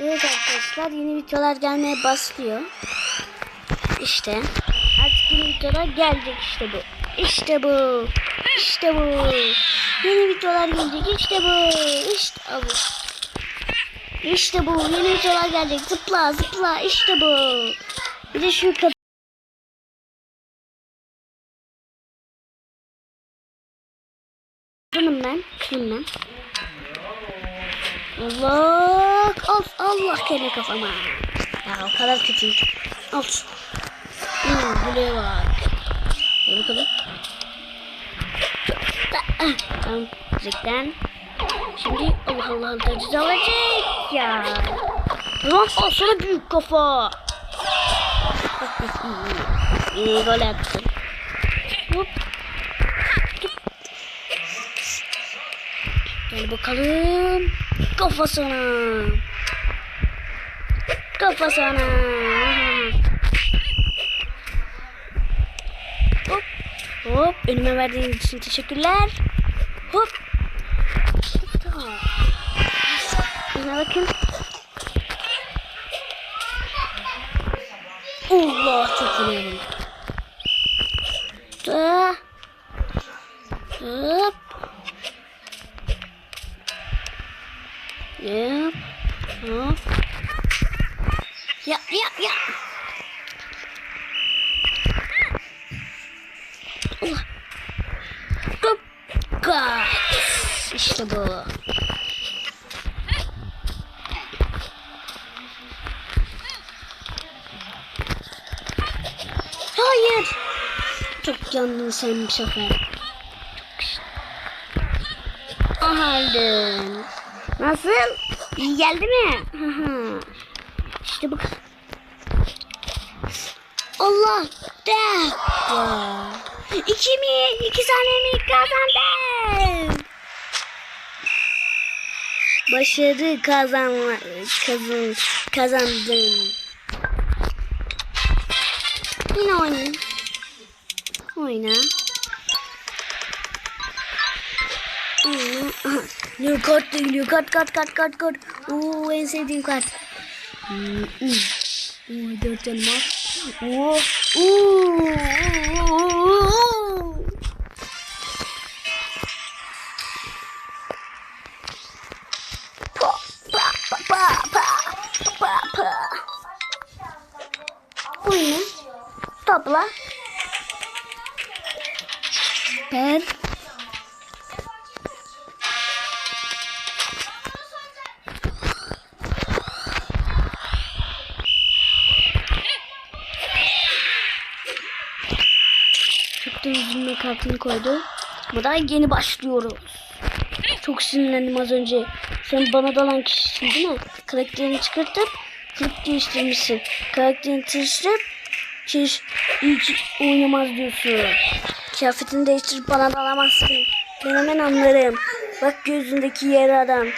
Evet arkadaşlar yeni videolar gelmeye başlıyor. İşte artık yeni videolar gelecek işte bu. İşte bu. İşte bu. Yeni videolar gelecek işte bu. İşte bu. İşte bu. Yeni videolar gelecek. Zıpla zıpla işte bu. Bir de şu kadar. Bunun ben. Şunun ben. Allah al Allah kene kafama. Ya o kadar kötü. Al. Hmm, buraya bak. Hadi bakalım. Ah, Tamam. Zikten. Şimdi Allah Allah Allah ceza verecek ya. Lan al sana büyük kafa. İyi gol attın. Hop. Gel bakalım. Kafasına. Kafasına. Hop. Hop. Önüme verdiğin için teşekkürler. Hop. Tamam. Şuna bakın. Allah çok iyi. Hop. Yap. Hop. Ya ya ya. Allah. Hop. Kaç. İşte bu. Hayır. Çok yandın sen bu sefer. Çok. Nasıl? İyi geldi mi? İşte bu. Allah de. İki mi? İki tane mi kazandım? Başarı kazanma, kazan, kazandım. Yine oynayayım. Oyna. New kart da geliyor. Kart kart kart kart kart. Oo en sevdiğim kart. Hmm, hmm. Oo dört canım var. Oo. Oo. Pa pa pa pa pa pa pa. Bu ne? Topla. Per. Da üzülme kartını koydu. Burada yeni başlıyoruz. Çok sinirlendim az önce. Sen bana dalan kişisin değil mi? Karakterini çıkartıp kılık değiştirmişsin. Karakterini değiştirip hiç, hiç oynamaz diyorsun. Kıyafetini değiştirip bana dalamazsın. Ben hemen anlarım. Bak gözündeki yaradan.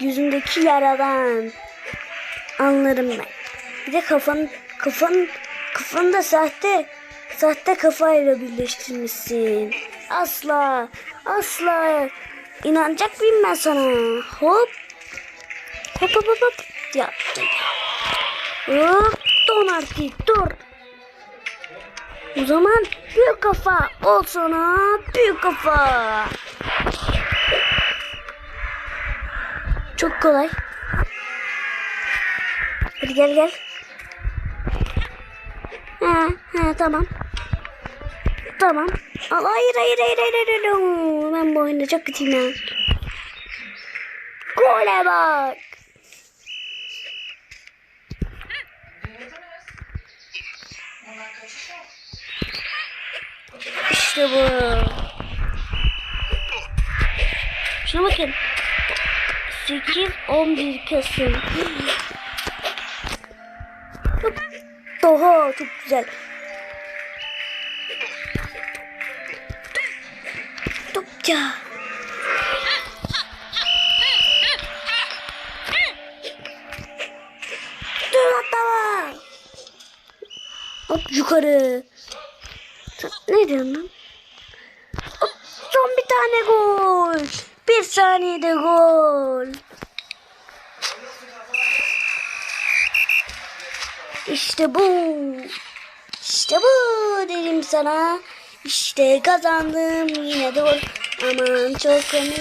Yüzündeki yaradan. Anlarım ben. Bir de kafan kafan kafanı da sahte sahte kafayla birleştirmişsin. Asla asla inanacak mıyım ben sana? Hop hop hop hop hop yaptım. Hop don artık dur. O zaman büyük kafa ol sana büyük kafa. Çok kolay. Hadi gel gel. Ha, ha tamam. Tamam. Al, hayır hayır hayır hayır hayır. hayır. Ben bu oyunda çok kötüyüm ya. Gole bak. İşte bu. Şuna bakın. 8 11 Kasım. Oha çok güzel. Topça. Dur atlama. Hop yukarı. Ne diyorsun lan? Hop, son bir tane gol. Bir saniyede gol. İşte bu. İşte bu dedim sana. İşte kazandım yine de. Aman çok komik.